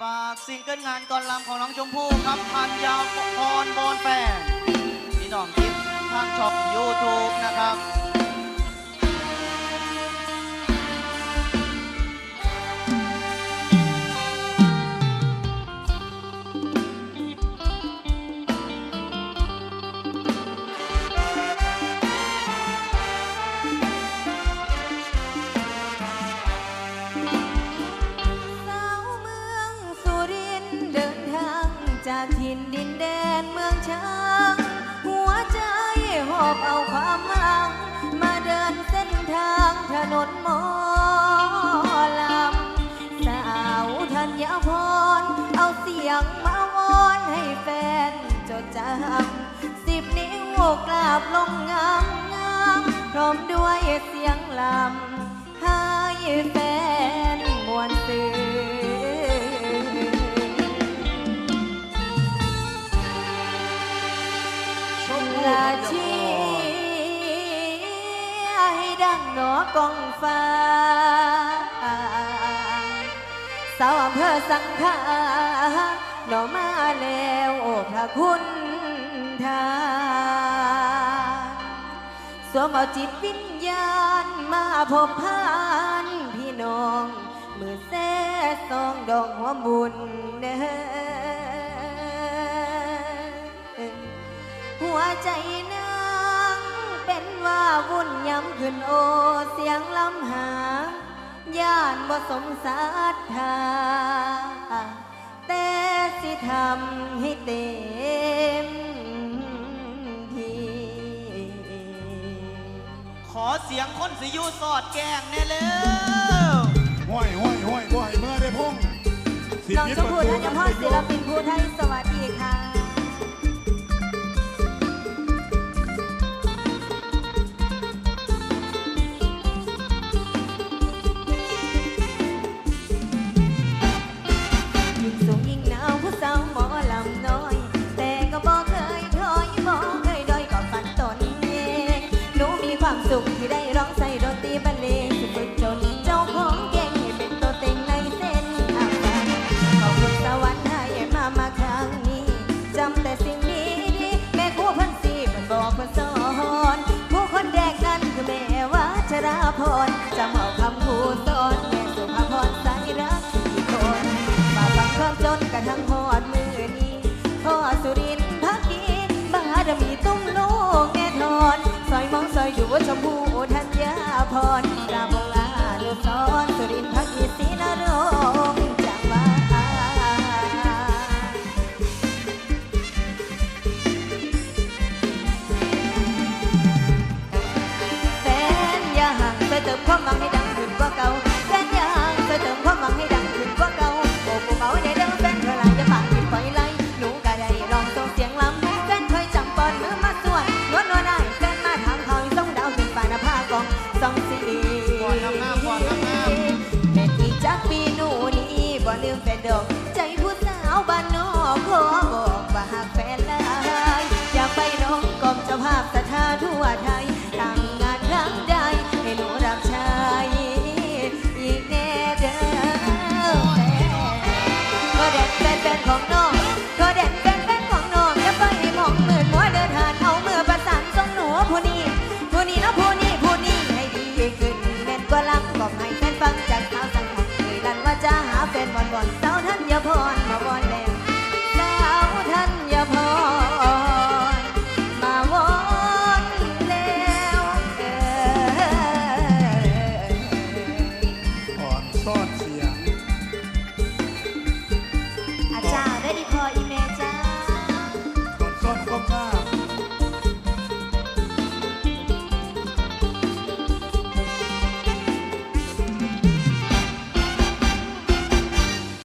ฝากซิงเกิลงานก่อนลำของน้องชมพู่ครับพันยาวพรบอนแฟนพี่น้องคลิปทางช่องยูทูบนะครับ ช้าง หัวใจหอบเอาความหวัง มาเดินเส้นทางถนนมอลำสาวธัญพร เอาเสียงมาวอนให้แฟนจดจำสิบนิ้วกราบลงงามงามพร้อมด้วยเสียงลำให้แฟ ดังหนอกองฟ้า สาวอำเภอสังขารหนอมาแล้วโอ้พระคุณทานสวมเอาจิตวิญญาณมาพบพานพี่น้อง มือแซ่ซองดอกหัวบุญเด้อหัวใจ ว่าวุ่นย้ำขึ้นโอเสียงลำหาย่านบ่สมศรัทธาแต่สิทำให้เต็มที่ขอเสียงคนสิอยูสอดแกงแน่เลยห้อยห้อยห้อยบ่อยเมื่อได้พงสิบน้องยิบชมพู่ประธัญพรศิลปินผู้ไทยสวัสดี สูงยิ่งหนาวผู้สาวหมอลำน้อย แต่ก็บอกเคยถอยบอกเคยด้อยก็ฝันตนเองหนูมีความสุขที่ได้ร้องใส่ดนตรีบรรเลงที่ฝึกจนเจ้าของเก่งให้เป็นตัวเต็งในเส้นทางขอบคุณสวรรค์ให้มามาครั้งนี้จำแต่สิ่งดีดีแม่ครูเพันสีมันบอกคนสอนผู้คนแรกนั้นคือแม่วัชราพรจำเอาคำพูด จะมีตุ้ม